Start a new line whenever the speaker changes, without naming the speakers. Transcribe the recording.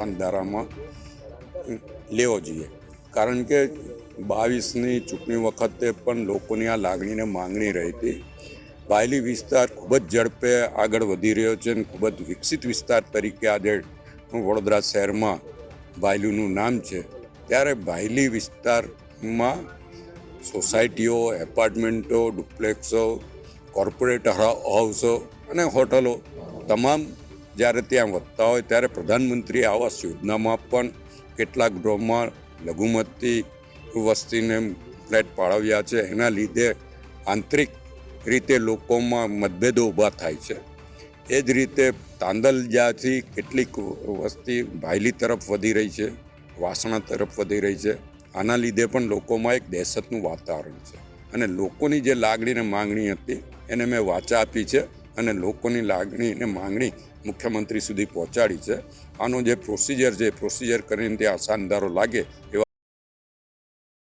ધારામાં લેવો જોઈએ. કારણ કે બાવીસની ચૂંટણી વખતે પણ લોકોની આ લાગણીને માંગણી રહી હતી બાયલી વિસ્તાર ખૂબ જ ઝડપે આગળ વધી રહ્યો છે અને ખૂબ જ વિકસિત વિસ્તાર તરીકે આજે વડોદરા શહેરમાં બાયલીનું નામ છે. ત્યારે બાયલી વિસ્તારમાં સોસાયટીઓ, એપાર્ટમેન્ટો, ડુપ્લેક્સો, કોર્પોરેટ હાઉસો અને હોટલો તમામ જ્યારે ત્યાં વધતા હોય ત્યારે પ્રધાનમંત્રી આવાસ યોજનામાં પણ કેટલાક ડ્રોમાં લઘુમતી વસ્તીને ફ્લેટ પાળવ્યા છે. એના લીધે આંતરિક રીતે લોકોમાં મતભેદો ઊભા થાય છે. એ જ રીતે તાંદલજાથી કેટલીક વસ્તી ભાયલી તરફ વધી રહી છે, વાસણા તરફ વધી રહી છે. આના લીધે પણ લોકોમાં એક દહેશતનું વાતાવરણ છે. અને લોકોની જે લાગણી ને માંગણી હતી એને મેં વાચા આપી છે. અને લોકોની લાગણી અને માંગણી મુખ્યમંત્રી સુધી પહોંચાડી છે. આનો જે પ્રોસિજર છે પ્રોસિજર કરીને તે આસાનદારો લાગે એવા